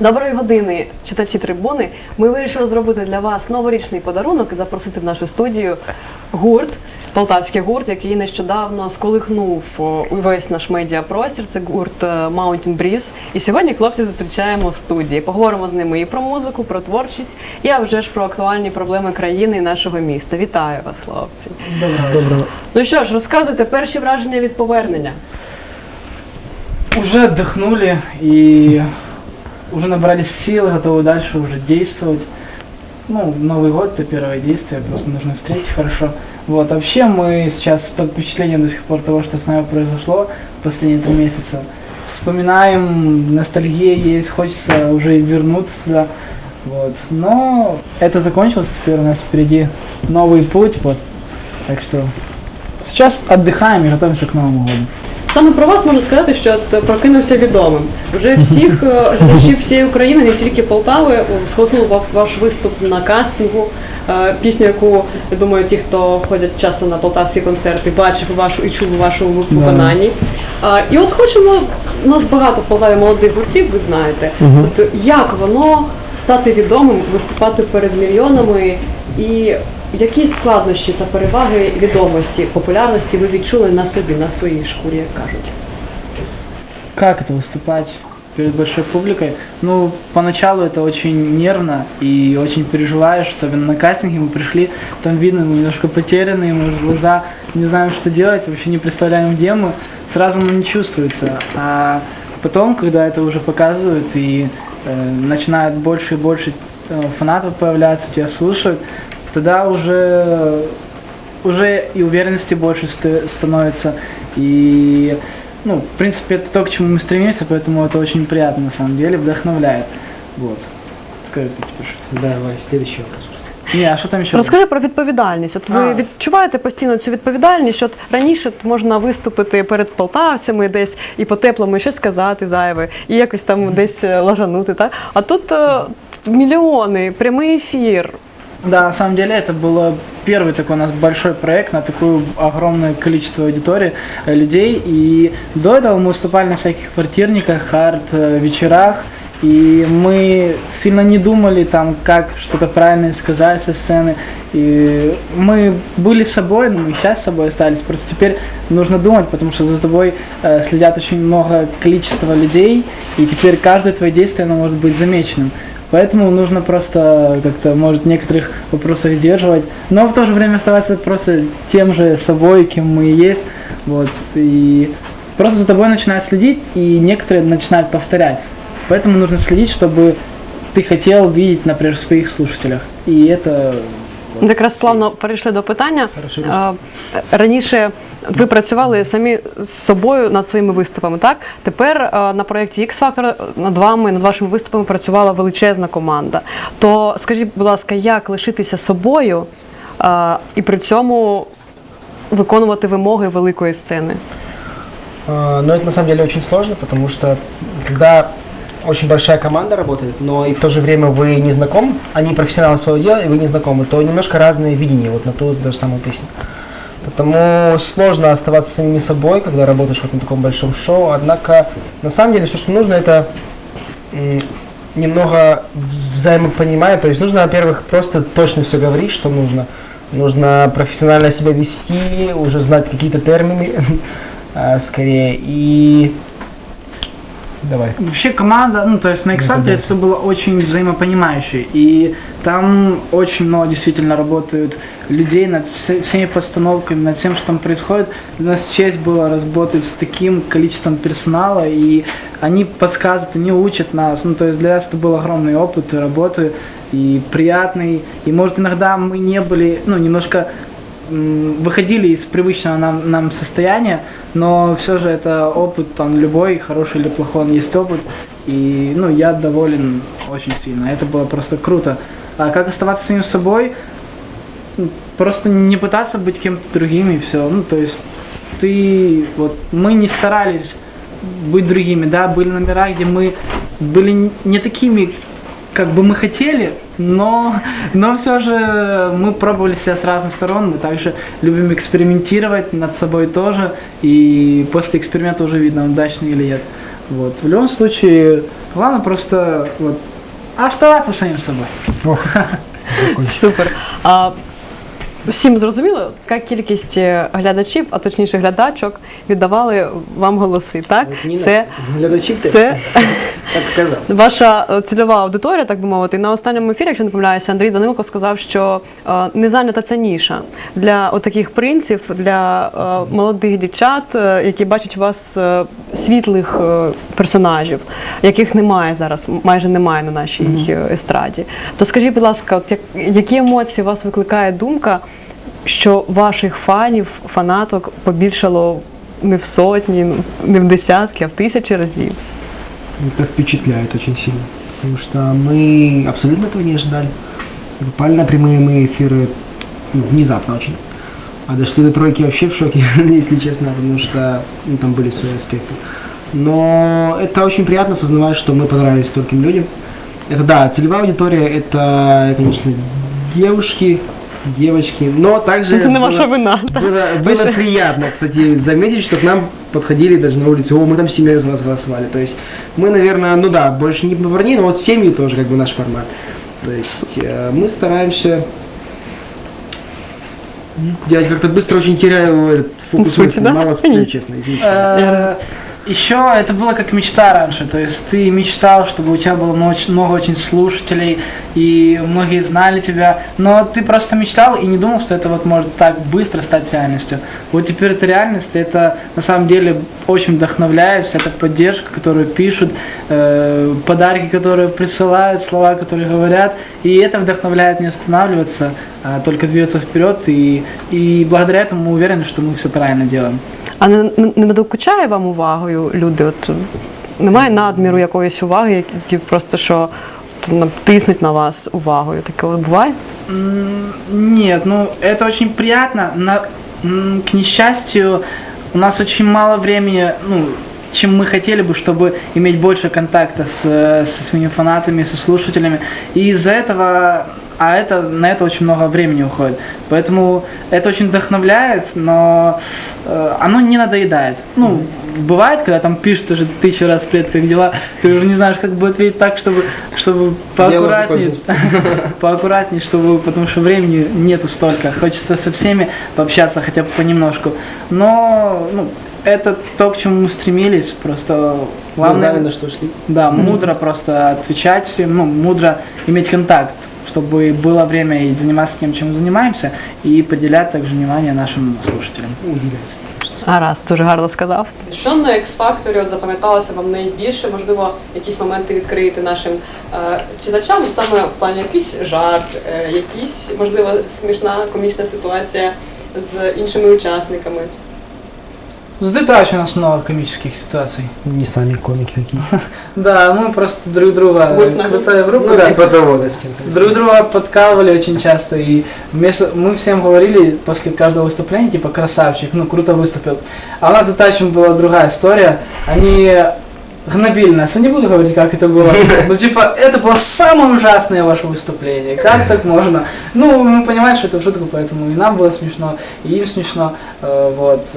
Доброї години, читачі трибуни. Ми вирішили зробити для вас новорічний подарунок і запросити в нашу студію гурт, полтавський гурт, який нещодавно сколихнув увесь наш медіапростір. Це гурт е, Mountain Breeze. І сьогодні хлопців зустрічаємо в студії. Поговоримо з ними і про музику, про творчість, і а вже ж про актуальні проблеми країни і нашого міста. Вітаю вас, хлопці. Доброго. Доброго. Ну що ж, розказуйте перші враження від повернення. Уже отдохнули и уже набрались сил, готовы дальше уже действовать. Ну, Новый год это первое действие, просто нужно встретить хорошо. Вот, вообще мы сейчас под впечатлением до сих пор того, что с нами произошло последние три месяца. Вспоминаем, ностальгия есть, хочется уже вернуться. Вот. Но это закончилось, теперь у нас впереди новый путь. Вот. Так что сейчас отдыхаем и готовимся к Новому году. Саме про вас можу сказати, що от прокинувся відомим. Вже всіх е, глядачів всієї України, не тільки Полтави, о, схлопнув ваш виступ на кастингу. е, Пісню, яку я думаю, ті, хто ходять часто на полтавські концерти, бачив вашу і чув у вашому Да. виконанні. І от хочемо, у нас багато в Полтаві молодих гуртів, ви знаєте. От як воно стати відомим, виступати перед мільйонами і які складнощі та переваги відомості, популярності ви відчули на собі, на своїй шкурі, як кажуть? Как это выступать перед большой публикой? Ну, поначалу это очень нервно и очень переживаешь, особенно на кастинге мы пришли, там видно, мы немножко потерянные, мы в глаза не знаем, что делать, вообще не представляем, где мы, сразу оно не чувствуется. А потом, когда это уже показывают и э, начинает больше и больше э, фанатов появляться, тебя слушают, тогда уже уже и уверенности больше ст- становится, и, ну, в принципе, это то, к чему мы стремимся, поэтому это очень приятно, на самом деле, вдохновляет. Вот. Скажи ты теперь что Давай, следующий вопрос. Не, а что там еще? Розкажи про відповідальність. От ви А. відчуваєте постійно цю відповідальність, що от раніше от можна виступити перед полтавцями десь і по-теплому і щось сказати зайве, і якось там десь е, лажанути, так? А тут е, мільйони, прямий ефір. Да, на самом деле это было первый такой у нас большой проект на такое огромное количество аудитории э, людей. И до этого мы выступали на всяких квартирниках, арт-вечерах. И мы сильно не думали там, как что-то правильно сказать со сцены. И мы были собой, но мы сейчас собой остались. Просто теперь нужно думать, потому что за тобой э, следят очень много количества людей. И теперь каждое твое действие оно может быть замеченным. Поэтому нужно просто как-то, может, в некоторых вопросах сдерживать, но в то же время оставаться просто тем же собой, кем мы и есть. Вот, и просто за тобой начинают следить, и некоторые начинают повторять. Поэтому нужно следить, чтобы ты хотел видеть, например, в своих слушателях. И это... вот, Якраз плавно перейшли до питання. Хорошо, Е, Раніше ви працювали самі з собою над своїми виступами, так? Тепер е, на проєкті X Factor над вами, над вашими виступами працювала величезна команда. То скажіть, будь ласка, як лишитися собою е, і при цьому виконувати вимоги великої сцени? А, Но это на самом деле очень сложно, потому что когда очень большая команда работает, но и в то же время вы не знакомы, они профессионалы своего дела, и вы не знакомы, то немножко разные видения вот на ту даже самую песню. Потому сложно оставаться самими собой, когда работаешь вот на таком большом шоу. Однако, на самом деле, все, что нужно, это немного взаимопонимания. То есть нужно, во-первых, просто точно все говорить, что нужно. Нужно профессионально себя вести, уже знать какие-то термины, а, скорее. И давай. Вообще команда, ну то есть на X Factor это все было очень взаимопонимающе. И там очень много действительно работают людей над все- всеми постановками, над всем, что там происходит. Для нас честь было работать с таким количеством персонала, и они подсказывают, они учат нас. Ну то есть для нас это был огромный опыт работы и приятный. И может иногда мы не были, ну немножко выходили из привычного нам, нам состояния, но все же это опыт, он любой, хороший или плохой, он есть опыт. И ну, я доволен очень сильно. Это было просто круто. А как оставаться самим собой? Ну, Просто не пытаться быть кем-то другим и все. Ну, то есть ты, вот, мы не старались быть другими, да, были номера, где мы были не такими, как бы мы хотели, но, но все же мы пробовали себя с разных сторон, мы также любим экспериментировать над собой тоже, и после эксперимента уже видно, удачный или нет. Вот. В любом случае, Главное просто вот оставаться самим собой. Супер. А, всім зрозуміло, яка кількість е, глядачів, а точніше глядачок, віддавали вам голоси, так? Це, Глядачи це так казав. Ваша е, цільова аудиторія, так би мовити, І на останньому ефірі, якщо не помиляюся, Андрій Данилко сказав, що е, не зайнята ця ніша для отаких принців, для молодих дівчат, які бачать у вас світлих персонажів, яких немає зараз, майже немає на нашій естраді. То скажіть, будь ласка, які емоції у вас викликає думка, що ваших фанів, фанаток побільшало не в сотні, не в десятки, а в тисячі разів? Это впечатляет очень сильно. Потому что мы абсолютно этого не ожидали. Попали на прямые мы эфиры ну, внезапно очень. А дошли до тройки вообще в шоке, если честно, потому что ну, там были свои аспекты. Но это очень приятно осознавать, что мы понравились стольким людям. Это да, целевая аудитория, это, конечно, девушки, девочки, но также... Не было- ваша вина. было, было приятно, кстати, заметить, что к нам подходили даже на улице, о, мы там семьей за вас голосовали. То есть мы, наверное, ну да, больше не по парней, но вот семьи тоже как бы наш формат. То есть э, мы стараемся делать как-то быстро очень теряю фокус мысли. да? Мало сплю, честно, извините. Еще это было как мечта раньше, то есть ты мечтал, чтобы у тебя было много, очень слушателей, и многие знали тебя, но ты просто мечтал и не думал, что это вот может так быстро стать реальностью. Вот теперь это реальность, это на самом деле очень вдохновляет, вся эта поддержка, которую пишут, э, подарки, которые присылают, слова, которые говорят, и это вдохновляет не останавливаться, а только двигаться вперед, и, и благодаря этому мы уверены, что мы все правильно делаем. А не, не, не докучає вам увагою люди? От немає надміру якоїсь уваги, які- які просто що от, на- тиснуть на вас увагою. Таке от буває? М, Нет, ну это очень приятно. На, м, к несчастью, у нас очень мало времени, ну, чем мы хотели бы, чтобы иметь больше контакта с, э, со своими фанатами, со слушателями. И из-за этого, а это, на это очень много времени уходит. Поэтому это очень вдохновляет, но э, оно не надоедает. Ну, бывает, когда там пишут уже тысячу раз привет, как дела, ты уже не знаешь, как бы ответить так, чтобы, чтобы поаккуратнее, поаккуратнее, чтобы, потому что времени нету столько. Хочется со всеми пообщаться хотя бы понемножку. Но ну, это то, к чему мы стремились. Просто Мы главное, знали, на что шли. да, мудро просто отвечать всем, ну, мудро иметь контакт, чтобы было время и заниматься тем, чем занимаемся, и поделять также внимание нашим слушателям. Гаразд, дуже гарно сказав. Що на X-Factor от запам'яталося вам найбільше? Можливо, якісь моменти відкрити нашим е, читачам, саме в плані якийсь жарт, е, якісь, можливо, смішна комічна ситуація з іншими учасниками. С Детач у нас много комических ситуаций. Не сами комики какие. Да, мы просто друг друга, на крутая группа, Ну, да. типа того. Друг друга подкалывали очень часто, и вместо, мы всем говорили после каждого выступления, типа, красавчик, ну, круто выступил. А у нас с Детачем была другая история, они гнобили нас, я не буду говорить, как это было, но, типа, это было самое ужасное ваше выступление, как так можно? Ну, мы понимаем, что это в шутку, поэтому и нам было смешно, и им смешно, Э, вот.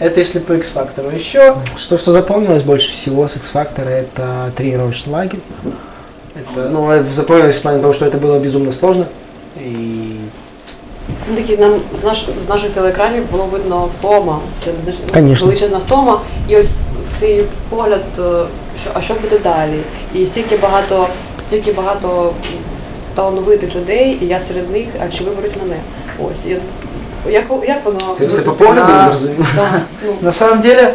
э, Это если по X-фактору. Еще Что, что запомнилось больше всего с X-Factor, это тренировочный лагерь. Это, ну, э, запомнилось в плане того, что это было безумно сложно. И Ну, такі нам з, наш, з наших телеекранів було видно втома, це знач- Конечно. величезна втома, і ось цей погляд, е, що а що буде далі? І стільки багато, стільки багато м, талановитих людей, і я серед них, а чи виберуть мене? Ось і як, як воно Це все по погляду, А. зрозуміло? Так, ну, на самом деле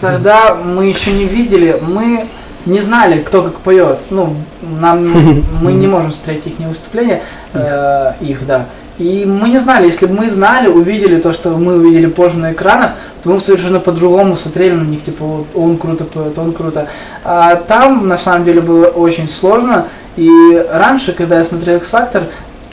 Тогда мы еще не видели, мы не знали, кто как поет. Ну, нам мы не можем смотреть их выступления, э, их, да. И мы не знали, если бы мы знали, увидели то, что мы увидели позже на экранах, то мы бы совершенно по-другому смотрели на них, типа, вот он круто поет, он круто. А там, на самом деле, было очень сложно. И раньше, когда я смотрел X-Factor,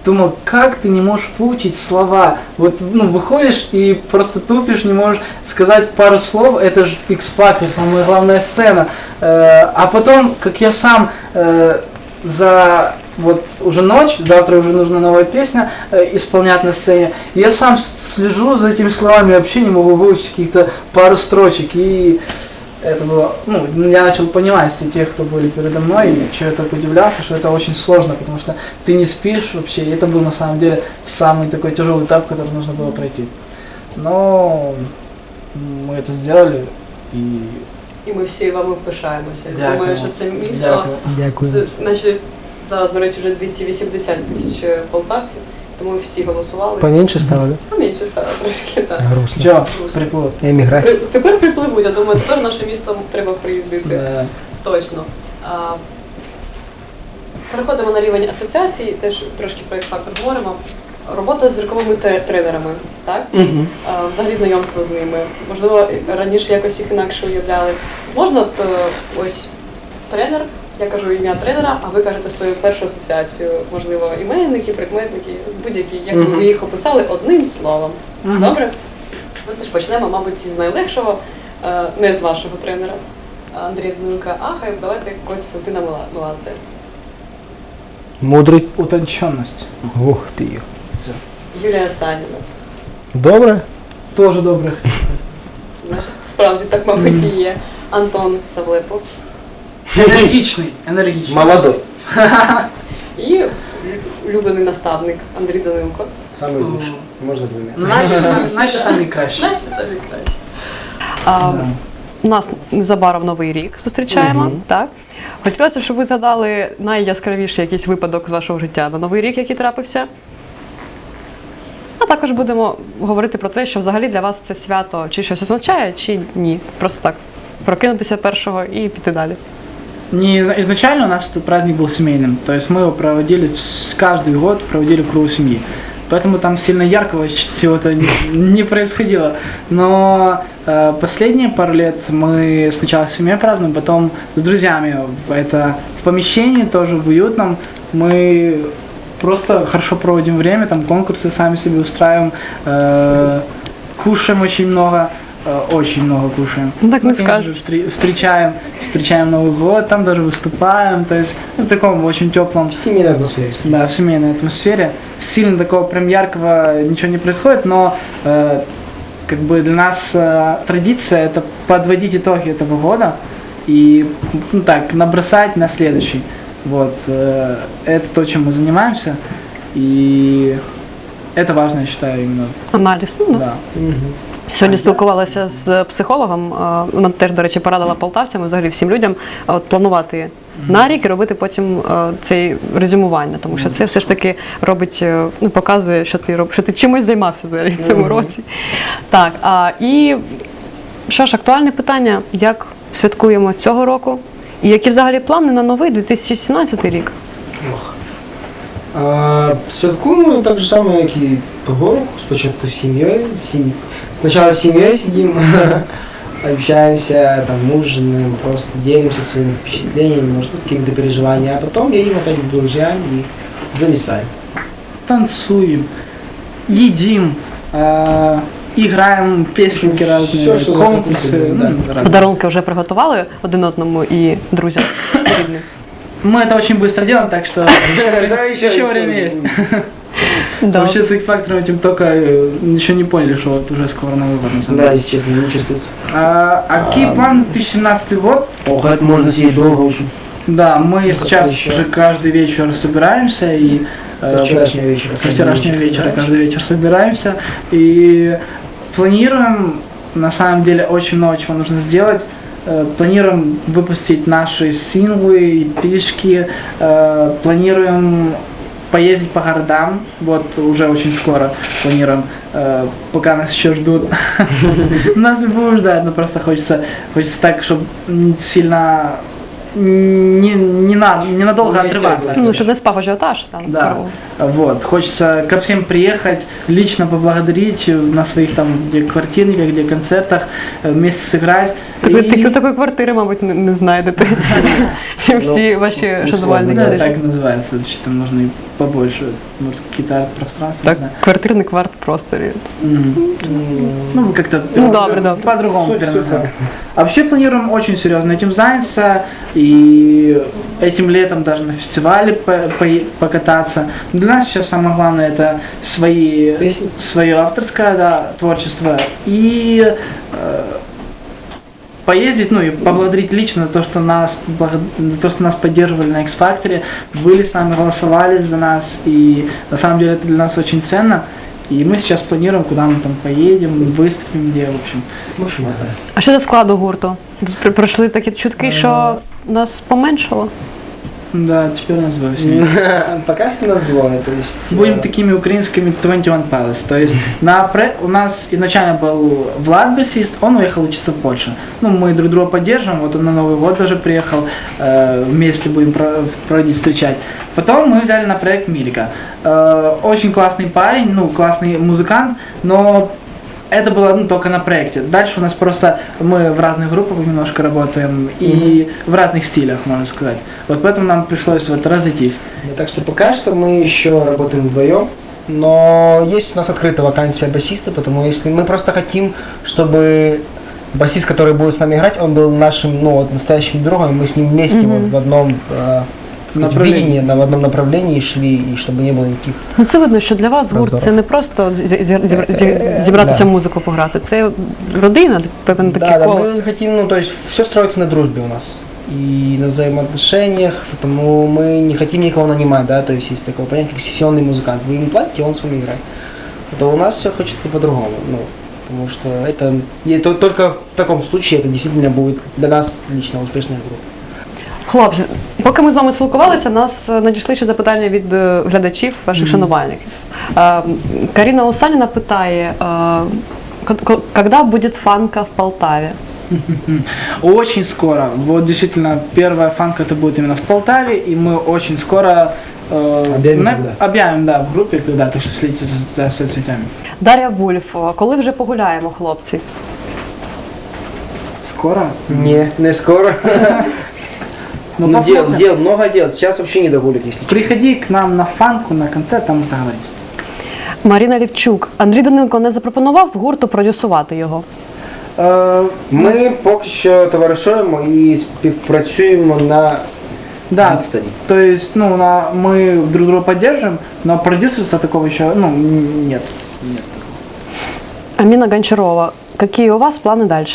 думал, как ты не можешь выучить слова? Вот, ну, выходишь и просто тупишь, не можешь сказать пару слов, это же X-Factor, самая главная сцена. Э, а потом, как я сам э, за вот уже ночь, завтра уже нужна новая песня э, исполнять на сцене, я сам слежу за этими словами, вообще не могу выучить каких-то пару строчек. И это было, ну, я начал понимать, среди тех, кто были передо мной, что я так удивлялся, что это очень сложно, потому что ты не спишь вообще, и это был на самом деле самый такой тяжелый этап, который нужно было пройти. Но мы это сделали, и І ми всі вами пишаємося. Я Дякую. Думаю, що це місто. дякую. Дякую. Це, значить, зараз, до речі, вже 280 тисяч полтавців, Тому всі голосували. Поменьше стало, да? Поменше стало трошки, так. Грустно. Что, приплыл? Эмиграция. При- Тепер припливуть, я думаю, тепер в наше місто треба приїздити. Да. Точно. А, переходимо на рівень асоціації, теж трошки про X-Factor говоримо. Робота з зірковими тренерами, так? А, взагалі знайомство з ними. Можливо, раніше якось їх інакше уявляли. Можна от, е, ось тренер, я кажу ім'я тренера, а ви кажете свою першу асоціацію, можливо, іменники, прикметники, будь-які, як би ви їх описали одним словом. Мгм. Добре? Ми теж почнемо, мабуть, із найлегшого, е, не з вашого тренера Андрія Данилка, а хай давайте Костянтина Мила- Меладзе. Мудрый. Утонченность. Ух ты. Юлія Саніна. Доброе. Тоже добрых. Знаєш, справді так, мабуть, і є. Антон Савлепов. Энергичный, энергичный. Молодой. І улюблений наставник Андрій Данилко. Самый лучший. Можно двумя. Наши, сам- наши самые кращие. Наші самі краще. А, Да. у нас незабаром новий рік зустрічаємо, Мгм. так? Хотілося, щоб ви згадали найяскравіший якийсь випадок з вашого життя на новий рік, який трапився. А також будемо говорити про те, що взагалі для вас це свято чи щось означає, чи ні. Просто так прокинутися першого і піти далі. Не, изна- изначально у нас этот праздник был семейным, то есть мы его проводили каждый год, проводили в кругу семьи. Поэтому там сильно яркого чего-то не, происходило. Но э, последние пару лет мы сначала с семьей празднуем, потом с друзьями. Это в помещении тоже в уютном. Мы просто хорошо проводим время, там конкурсы сами себе устраиваем, э, кушаем очень много, очень много кушаем. Ну, так Мы, встр- встречаем, встречаем Новый год, там даже выступаем, то есть в таком очень теплом, В семейной атмосфере. да, в семейной атмосфере. Сильно такого прям яркого ничего не происходит, но э, как бы для нас э, традиция это подводить итоги этого года и ну, так набросать на следующий. Вот э, это то, чем мы занимаемся, и это важно, я считаю, именно. Аналіз. Ну, да. Да. Сьогодні спілкувалася з психологом. е, Вона теж, до речі, порадила полтавцям і взагалі всім людям от, планувати на рік і робити потім е, цей резюмування, тому що це все ж таки робить, е, ну, показує, що ти роб, що ти чимось займався взагалі в цьому році. Так, а, і що ж, актуальне питання, як святкуємо цього року? І які взагалі плани на новий 2017 рік? А, святкуємо так же само, як і того року. Спочатку з сім'єю. з сім- Спочатку з сім'єю сидимо, общаемся, там, ужинаем, просто делимся своими впечатлениями, может быть, какими-то переживаниями, а потом едем опять к друзьям и зависаем. танцуем, едим, э, играем песенки разные, Всё, что конкурсы. захотите, да. ну, разные. Подарунки вже приготували один одному і друзям рідним? Мы это очень быстро делаем, так что еще- время есть. Да. Вообще с X-Factor этим только э, еще не поняли, что вот уже скоро Новый год на самом Да, если честно, не чувствуется. А, а какие планы 2017 год? Ох, это можно сидеть долго очень. Да, мы Ну, сейчас еще? уже каждый вечер собираемся и э, вчерашнего вечера. Со вчерашнего вечера да. каждый вечер собираемся и планируем, на самом деле, очень много чего нужно сделать. Э, Планируем выпустить наши синглы, пишки, э, планируем поездить по городам, вот уже очень скоро планируем, э, пока нас еще ждут. Нас и будут ждать, но просто хочется, хочется так, чтобы сильно не, не, на, ненадолго Не отрываться. Ну, щоб не спав ажіотаж там. Да. Вот, хочется ко всем приехать, лично поблагодарить э, на своих там где квартирниках, где концертах, э, вместе сыграть. Такої, И- такі, такої квартири, мабуть, не, не знайдете. Чим всі ваші условно, шанувальники. Да, зайшли. так и называется, что там нужно и побольше, может, какие-то арт-пространства, Так, не знаю. квартирний кварт просторі. Мгм. Ну, мы как-то Ну, добре, добре. по-другому Суть- суть переназываем. так. А вообще планируем очень серьезно этим заняться и этим летом даже на фестивале по- по- покататься. Для нас сейчас самое главное это свои Песни. свое авторское да, творчество и э, поездить, ну и поблагодарить лично за то, что нас, благо- за то, что нас поддерживали на X Factor, были с нами, голосовали за нас, и на самом деле это для нас очень ценно. И мы сейчас планируем, куда мы там поедем, выступим, где, в общем. А щодо складу гурту? Тут пройшли такі чутки, що нас поменшало. Да, теперь нас двое всеми. Пока что нас двое, то есть... Будем э, такими украинскими 21 Palace. То есть на пре- у нас изначально был Влад басист, он уехал учиться в Польшу. Ну, мы друг друга поддерживаем, вот он на Новый год даже приехал, э, вместе будем про- проводить, встречать. Потом мы взяли на проект Милика. Э, очень классный парень, ну, классный музыкант, но это было ну, только на проекте. Дальше у нас просто мы в разных группах немножко работаем и в разных стилях, можно сказать. Вот поэтому нам пришлось вот разойтись. Так что пока что мы еще работаем вдвоем, но есть у нас открытая вакансия басиста, потому если мы просто хотим, чтобы басист, который будет с нами играть, он был нашим, ну, вот, настоящим другом, и мы с ним вместе Мгм. вот в одном э, так сказать, Направлении. видении, на, в одном направлении шли, и чтобы не было никаких Ну це видно, що для вас гурт Роздору. це не просто зі- зі- зі- зі- зібратися Да. музику пограти. Це родина, певно, таке Да, да, коло. мы хотим, ну, то есть все строится на дружбе у нас и на взаимоотношениях, потому мы не хотим никого нанимать, да, то есть есть такое понятие, как сессионный музыкант. Вы ему платите, он с вами играет. То у нас все хочется по-другому, ну, потому что это и то- только в таком случае это действительно будет для нас лично успешная группа. Хлопці, поки ми з вами спілкувалися, нас е, надійшли ще запитання від е, глядачів, ваших шанувальників. Е, Каріна Усаніна питає, е, к- к- коли буде фанка в Полтаві? Очень скоро. Вот действительно, первая фанка это будет именно в Полтаве, и мы очень скоро э, Объявим, на- когда. объявим, да, в группе, когда, так что следите за, за соцсетями. Дар'я Вульф, е, коли вже погуляємо, хлопці? Скоро? Не, не скоро. Ну, Ну, дел, посмотрим. дел, много дел. Сейчас вообще не до гулик, если честно. Приходи к нам на фанку, на концерт, там мы договоримся. Маріна Лівчук. Андрій Данилко не запропонував гурту продюсувати його. Э, Ми поки що товаришуємо і співпрацюємо на да, відстані. то есть, ну, на, мы друг друга поддерживаем, но продюсерства такого еще, ну, н- нет. Нет. Аміна Гончарова. Які у вас плани далі?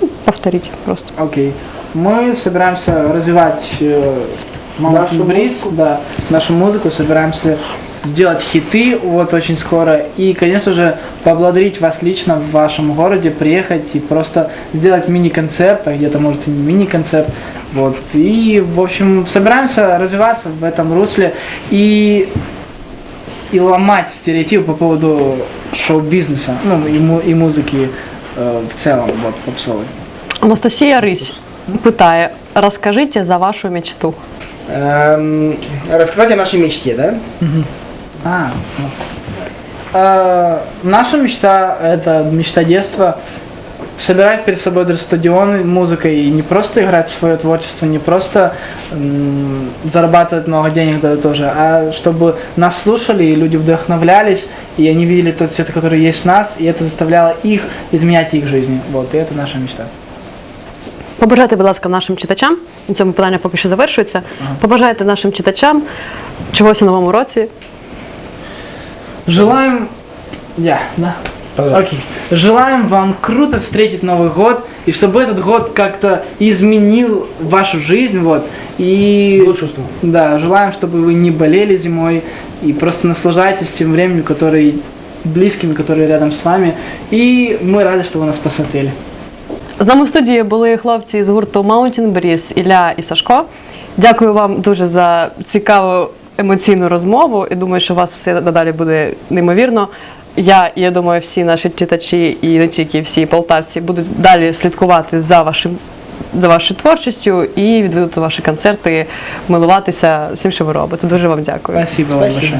Ну, Повторіть просто. Окей. Мы собираемся развивать э, Нашу Breeze, да, нашу музыку, собираемся сделать хиты вот очень скоро и, конечно же, поблагодарить вас лично в вашем городе, приехать и просто сделать мини-концерт, а где-то может и не мини-концерт, вот. И, в общем, собираемся развиваться в этом русле и и ломать стереотипы по поводу шоу-бизнеса, ну и, му- и музыки э, в целом, вот, попсовой. Анастасія Рись питає: розкажіть за вашу мечту. Эм, рассказать о нашей мечте, да? А, ну. Э, наша мечта – это мечта детства. Собирать перед собой даже стадионы музыкой и не просто играть свое творчество, не просто м, зарабатывать много денег да, тоже, а чтобы нас слушали и люди вдохновлялись, и они видели тот цвет, который есть в нас, и это заставляло их изменять их жизни. Вот, и это наша мечта. Побажайте, будь ласка, нашим читачам. На цьому питання поки що завершується. Побажайте нашим читачам чогось у новому році. Желаем... Я, да? Окей. Желаем вам круто встретить Новый год, и чтобы этот год как-то изменил вашу жизнь, вот. И Лучшую сторону. да, желаем, чтобы вы не болели зимой и просто наслаждайтесь тем временем, который близкими, которые рядом с вами. И мы рады, что вы нас посмотрели. З нами в студії були хлопці з гурту Mountain Breeze Ілля і Сашко. Дякую вам дуже за цікаву емоційну розмову і думаю, що у вас все надалі буде неймовірно. Я і я думаю, всі наші читачі і не тільки всі полтавці будуть далі слідкувати за вашим. За вашою творчістю і відвідувати ваші концерти, милуватися всім, що ви робите. Дуже вам дякую. Спасибо, вам Спасибо.